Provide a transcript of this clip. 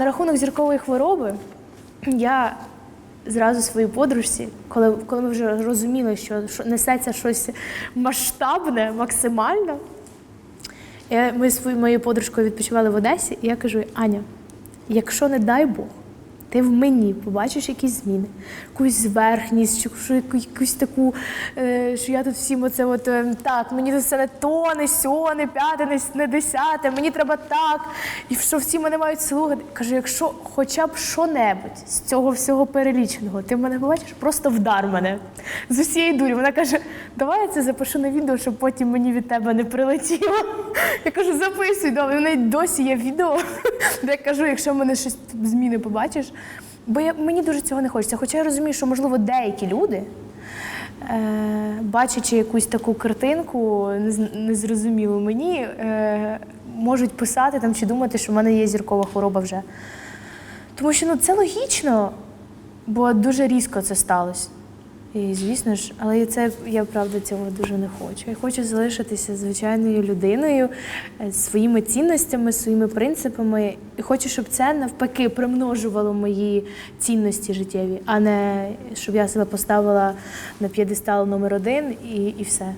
На рахунок зіркової хвороби я зразу своїй подружці, коли, коли ми вже розуміли, що, несеться щось масштабне, максимально. Я, ми з моєю подружкою відпочивали в Одесі, і я кажу: Аня, якщо не дай Бог, ти в мені побачиш якісь зміни, якусь зверхність, що яку- якусь таку, е, що я тут всім оце от е, так, мені тут все не то, не сьо, не п'яте, не, не десяте, мені треба так, і що всі мене мають слухати. Кажу, якщо хоча б що-небудь з цього всього переліченого, ти мене побачиш, просто вдар мене з усієї дурі. Вона каже, давай я це запишу на відео, щоб потім мені від тебе не прилетіло. Я кажу, записуй, добре. Неї досі є відео, де я кажу, якщо мене щось зміни побачиш. Бо я, мені дуже цього не хочеться. Хоча я розумію, що, можливо, деякі люди, е, бачачи якусь таку картинку, незрозумілу мені, е, можуть писати там чи думати, що в мене є зіркова хвороба вже. Тому що ну, це логічно, бо дуже різко це сталося. І звісно ж, але це я правда цього дуже не хочу. Я хочу залишитися звичайною людиною е, своїми цінностями, своїми принципами. І хочу, щоб це навпаки примножувало мої цінності життєві, а не щоб я себе поставила на п'єдестал номер один і, і все.